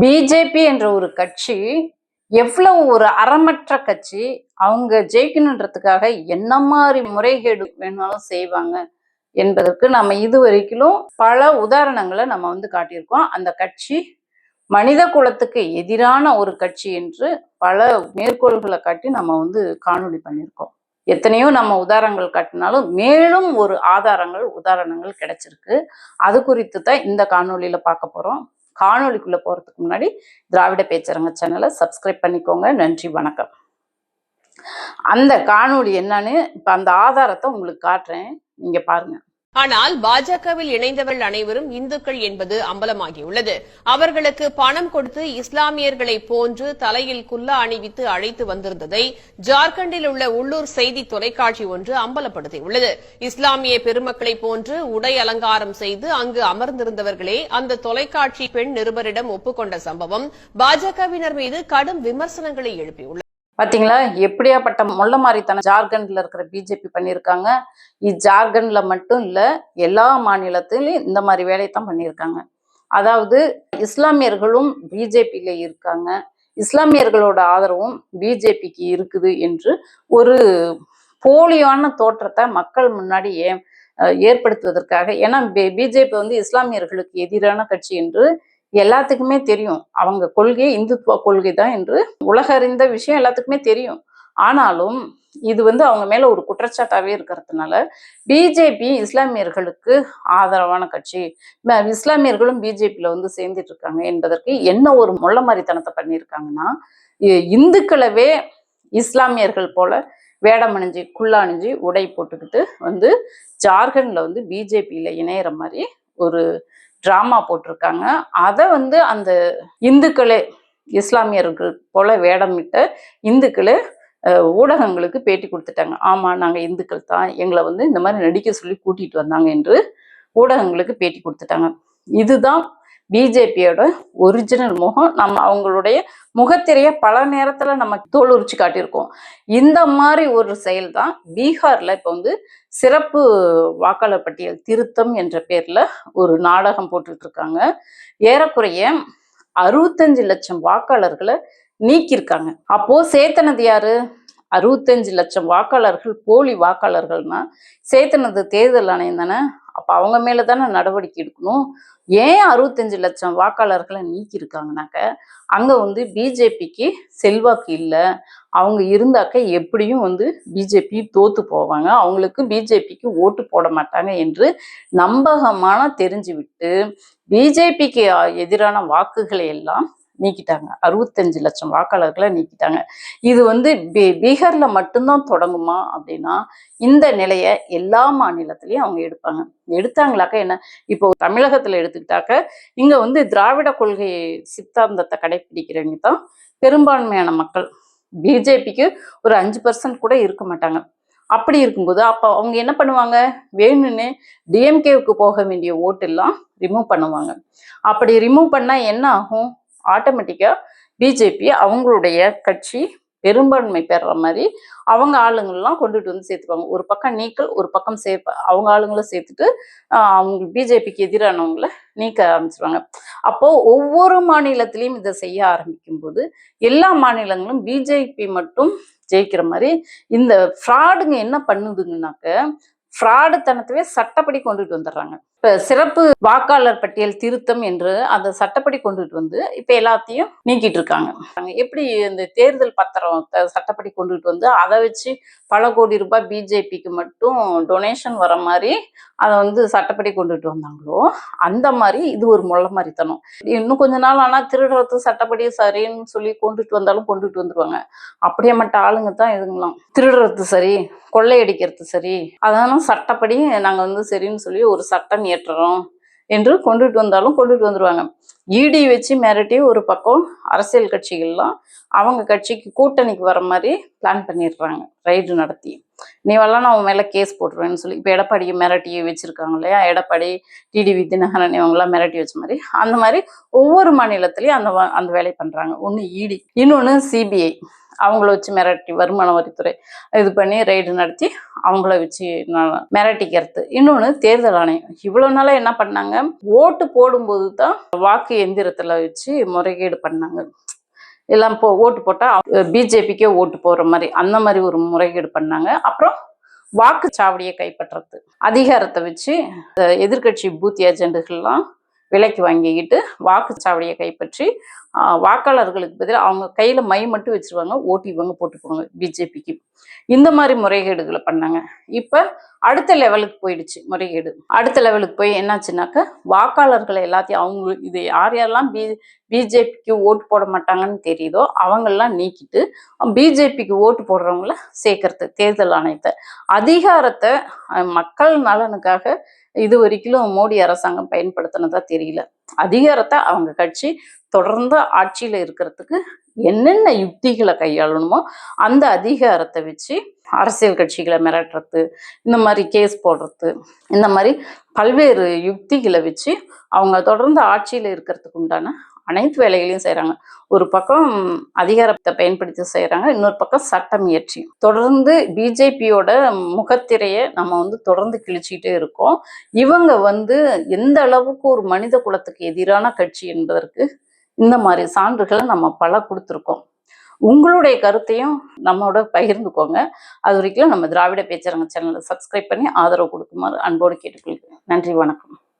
BJP என்ற ஒரு கட்சி எவ்வளவு ஒரு அறமற்ற கட்சி அவங்க ஜெயிக்கணுன்றதுக்காக என்ன மாதிரி முறைகேடு வேணாலும் செய்வாங்க என்பதற்கு நம்ம இது வரைக்கும் பல உதாரணங்களை நம்ம வந்து காட்டியிருக்கோம். அந்த கட்சி மனித குலத்துக்கு எதிரான ஒரு கட்சி என்று பல மேற்கோள்களை காட்டி நம்ம வந்து காணொளி பண்ணியிருக்கோம். எத்தனையோ நம்ம உதாரணங்கள் காட்டினாலும் மேலும் ஒரு ஆதாரங்கள் உதாரணங்கள் கிடைச்சிருக்கு. அது குறித்து தான் இந்த காணொளியில பார்க்க போறோம். காணொளிக்குள்ள போறதுக்கு முன்னாடி திராவிட பேச்சரங்க சேனலை சப்ஸ்கிரைப் பண்ணிக்கோங்க. நன்றி வணக்கம். அந்த காணொளி என்னன்னு இப்ப அந்த ஆதாரத்தை உங்களுக்கு காட்டுறேன். நீங்க பாருங்க. ஆனால் பாஜகவில் இணைந்தவர்கள் அனைவரும் இந்துக்கள் என்பது அம்பலமாகியுள்ளது. அவர்களுக்கு பணம் கொடுத்து இஸ்லாமியர்களை போன்று தலையில் குல்லா அணிவித்து அழைத்து வந்திருந்ததை ஜார்க்கண்டில் உள்ள உள்ளூர் செய்தி தொலைக்காட்சி ஒன்று அம்பலப்படுத்தியுள்ளது. இஸ்லாமிய பெருமக்களை போன்று உடை அலங்காரம் செய்து அங்கு அமர்ந்திருந்தவர்களே அந்த தொலைக்காட்சி பெண் நிருபரிடம் ஒப்புக்கொண்ட சம்பவம் பாஜகவினர் மீது கடும் விமர்சனங்களை எழுப்பியுள்ளது. பார்த்தீங்களா எப்படியாப்பட்ட மொள்ள மாறித்தனம் ஜார்க்கண்ட்ல இருக்கிற பிஜேபி பண்ணியிருக்காங்க. இது மட்டும் இல்லை எல்லா மாநிலத்திலையும் இந்த மாதிரி வேலையை தான் பண்ணியிருக்காங்க. அதாவது இஸ்லாமியர்களும் பிஜேபியில இருக்காங்க. இஸ்லாமியர்களோட ஆதரவும் பிஜேபிக்கு இருக்குது என்று ஒரு போலியான தோற்றத்தை மக்கள் முன்னாடி ஏ ஏற்படுத்துவதற்காக ஏன்னா பிஜேபி வந்து இஸ்லாமியர்களுக்கு எதிரான கட்சி என்று எல்லாத்துக்குமே தெரியும். அவங்க கொள்கை இந்துத்துவ கொள்கை தான் என்று உலக அறிந்த விஷயம் எல்லாத்துக்குமே தெரியும். ஆனாலும் இது வந்து அவங்க மேல ஒரு குற்றச்சாட்டாவே இருக்கிறதுனால பிஜேபி இஸ்லாமியர்களுக்கு ஆதரவான கட்சி. இஸ்லாமியர்களும் பிஜேபியில வந்து சேர்ந்துட்டு இருக்காங்க என்பதற்கு என்ன ஒரு முள்ள மாதிரித்தனத்தை பண்ணியிருக்காங்கன்னா இந்துக்களவே இஸ்லாமியர்கள் போல வேடம் அணிஞ்சு குள்ளாணிஞ்சு உடை போட்டுக்கிட்டு வந்து ஜார்க்கண்ட்ல வந்து பிஜேபியில இணையிற மாதிரி ஒரு ட்ராமா போட்டிருக்காங்க. அதை வந்து அந்த இந்துக்களே இஸ்லாமியர்கள் போல வேடமிட்ட இந்துக்களே ஊடகங்களுக்கு பேட்டி கொடுத்துட்டாங்க. ஆமா நாங்கள் இந்துக்கள் தான் எங்களை வந்து இந்த மாதிரி நடிக்க சொல்லி கூட்டிட்டு வந்தாங்க என்று ஊடகங்களுக்கு பேட்டி கொடுத்துட்டாங்க. இதுதான் பிஜேபியோட ஒரிஜினல் முகம். நம்ம அவங்களுடைய முகத்திரைய பல நேரத்துல நம்ம தோல் உரிச்சு காட்டியிருக்கோம். இந்த மாதிரி ஒரு செயல் தான் பீகார்ல இப்ப வந்து சிறப்பு வாக்காளர் பட்டியல் திருத்தம் என்ற பேர்ல ஒரு நாடகம் போட்டுட்டு இருக்காங்க ஏறக்குறைய அறுபத்தஞ்சு லட்சம் வாக்காளர்களை நீக்கியிருக்காங்க. அப்போ சேத்தனது யாரு? அறுபத்தஞ்சு லட்சம் வாக்காளர்கள் போலி வாக்காளர்கள்னா சேத்தனது தேர்தல் ஆணையம் தானே? அப்ப அவங்க மேல தானே நடவடிக்கை எடுக்கணும்? ஏன் அறுபத்தஞ்சு லட்சம் வாக்காளர்களை நீக்கியிருக்காங்கனாக்க அங்க வந்து பிஜேபிக்கு செல்வாக்கு இல்லை. அவங்க இருந்தாக்க எப்படியும் வந்து பிஜேபி தோத்து போவாங்க. அவங்களுக்கு பிஜேபிக்கு ஓட்டு போட மாட்டாங்க என்று நம்பகமான தெரிஞ்சுவிட்டு பிஜேபிக்கு எதிரான வாக்குகளை எல்லாம் நீக்கிட்டாங்க. அறுபத்தஞ்சு லட்சம் வாக்காளர்களை நீக்கிட்டாங்க. இது வந்து பீ- பீகார்ல மட்டும்தான் தொடங்குமா அப்படின்னா இந்த நிலையை எல்லா மாநிலத்திலையும் அவங்க எடுப்பாங்க. எடுத்தாங்களாக்க என்ன? இப்போ தமிழகத்துல எடுத்துக்கிட்டாக்க இங்க வந்து திராவிட கொள்கை சித்தாந்தத்தை கடைபிடிக்கிறவங்க தான் பெரும்பான்மையான மக்கள். பிஜேபிக்கு ஒரு அஞ்சு பர்சன்ட் கூட இருக்க மாட்டாங்க. அப்படி இருக்கும்போது அப்போ அவங்க என்ன பண்ணுவாங்க? வேணும்னு டிஎம்கேவுக்கு போக வேண்டிய ஓட்டெல்லாம் ரிமூவ் பண்ணுவாங்க. அப்படி ரிமூவ் பண்ணால் என்ன ஆகும்? ஆட்டோமேட்டிக்காக பிஜேபி அவங்களுடைய கட்சி பெரும்பான்மை பெறுற மாதிரி அவங்க ஆளுங்கள்லாம் கொண்டுட்டு வந்து சேர்த்துப்பாங்க. ஒரு பக்கம் நீக்கல் ஒரு பக்கம் சேர்ப்ப அவங்க ஆளுங்களை சேர்த்துட்டு அவங்க பிஜேபிக்கு எதிரானவங்களை நீக்க ஆரம்பிச்சிருவாங்க. அப்போ ஒவ்வொரு மாநிலத்திலையும் இதை செய்ய ஆரம்பிக்கும் போது எல்லா மாநிலங்களும் பிஜேபி மட்டும் ஜெயிக்கிற மாதிரி இந்த ஃப்ராடுங்க என்ன பண்ணுதுங்கனாக்க ஃப்ராடு தனத்தவே சட்டப்படி கொண்டுட்டு வந்துடுறாங்க. இப்போ சிறப்பு வாக்காளர் பட்டியல் திருத்தம் என்று அந்த சட்டப்படி கொண்டுட்டு வந்து இப்போ எல்லாத்தையும் நீக்கிட்டு இருக்காங்க. எப்படி இந்த தேர்தல் பத்திரம் த- சட்டப்படி கொண்டுட்டு வந்து அதை வச்சு பல கோடி ரூபாய் பிஜேபிக்கு மட்டும் டொனேஷன் வர மாதிரி அதை வந்து சட்டப்படி கொண்டுட்டு வந்தாங்களோ அந்த மாதிரி இது ஒரு முள்ள மாதிரித்தனம் இன்னும் கொஞ்ச நாள் ஆனால் திருடுறது சட்டப்படி சரின்னு சொல்லி கொண்டுட்டு வந்தாலும் கொண்டுட்டு வந்துருவாங்க. அப்படியே மட்டும் ஆளுங்க தான் இதுங்களாம். திருடுறது சரி கொள்ளையடிக்கிறது சரி அதனால சட்டப்படி நாங்கள் வந்து சரின்னு சொல்லி ஒரு சட்டம் இயற்றுறோம் என்று கொண்டுட்டு வந்தாலும் கொண்டுட்டு வந்துருவாங்க. இடி வச்சு மிரட்டி ஒரு பக்கம் அரசியல் கட்சிகள்லாம் அவங்க கட்சிக்கு கூட்டணிக்கு வர மாதிரி பிளான் பண்ணிடுறாங்க. ரைடு நடத்தி. நீ வரலாம் நான் உன் மேலே கேஸ் போட்டுருவேன்னு சொல்லி இப்போ எடப்பாடியை மிரட்டி வச்சிருக்காங்க இல்லையா? எடப்பாடி டிடிவி தினகரன் இவங்கெல்லாம் மிரட்டி வச்ச மாதிரி அந்த மாதிரி ஒவ்வொரு மாநிலத்திலயும் அந்த அந்த வேலையை பண்றாங்க. ஒன்று இடி இன்னொன்று சிபிஐ அவங்கள வச்சு மிரட்டி வருமான வரித்துறை இது பண்ணி ரெய்டு நடத்தி அவங்கள வச்சு மிரட்டிக்கிறது. இன்னொன்று தேர்தல் ஆணையம். இவ்வளோ நாளாக என்ன பண்ணாங்க? ஓட்டு போடும்போது தான் வாக்கு எந்திரத்தில் வச்சு முறைகேடு பண்ணாங்க. எல்லாம் போ ஓட்டு போட்டால் பிஜேபிக்கே ஓட்டு போடுற மாதிரி அந்த மாதிரி ஒரு முறைகேடு பண்ணாங்க. அப்புறம் வாக்குச்சாவடியை கைப்பற்றுறது. அதிகாரத்தை வச்சு எதிர்கட்சி பூத் ஏஜெண்டுகள்லாம் விலைக்கு வாங்கிக்கிட்டு வாக்குச்சாவடியை கைப்பற்றி வாக்காளர்களுக்கு பதிலாக அவங்க கையில் மை மட்டும் வச்சிருவாங்க ஓட்டு இவங்க போட்டுக்குவாங்க பிஜேபிக்கு. இந்த மாதிரி முறைகேடுகளை பண்ணாங்க. இப்போ அடுத்த லெவலுக்கு போயிடுச்சு முறைகேடு. அடுத்த லெவலுக்கு போய் என்னாச்சுனாக்க வாக்காளர்களை எல்லாத்தையும் அவங்க இது யார் யாரெல்லாம் பி பிஜேபிக்கு ஓட்டு போட மாட்டாங்கன்னு தெரியுதோ அவங்கெல்லாம் நீக்கிட்டு பிஜேபிக்கு ஓட்டு போடுறவங்கள சேர்க்கறது தேர்தல் ஆணையத்தை. அதிகாரத்தை மக்கள் நலனுக்காக இது வரைக்கும் மோடி அரசாங்கம் பயன்படுத்தினதா தெரியல. அதிகாரத்தை அவங்க கட்சி தொடர்ந்து ஆட்சியில் இருக்கிறதுக்கு என்னென்ன யுக்திகளை கையாளணுமோ அந்த அதிகாரத்தை வச்சு அரசியல் கட்சிகளை மிரட்டுறது இந்த மாதிரி கேஸ் போடுறது இந்த மாதிரி பல்வேறு யுக்திகளை வச்சு அவங்க தொடர்ந்து ஆட்சியில் இருக்கிறதுக்கு உண்டான அனைத்து வேலைகளையும் செய்கிறாங்க ஒரு பக்கம் அதிகாரத்தை பயன்படுத்தி செய்கிறாங்க இன்னொரு பக்கம் சட்டம் இயற்றி. தொடர்ந்து பிஜேபியோட முகத்திரையை நம்ம வந்து தொடர்ந்து கிழிச்சிக்கிட்டே இருக்கோம். இவங்க வந்து எந்த அளவுக்கு ஒரு மனித குலத்துக்கு எதிரான கட்சி என்பதற்கு இந்த மாதிரி சான்றுகளை நம்ம பல கொடுத்துருக்கோம். உங்களுடைய கருத்தையும் நம்மோட பகிர்ந்துக்கோங்க. அது வரைக்கும் நம்ம திராவிட பேச்சரங்க சேனலை சப்ஸ்கிரைப் பண்ணி ஆதரவு கொடுக்குமாறு அன்போடு கேட்டுக்கொள்கிறேன். நன்றி வணக்கம்.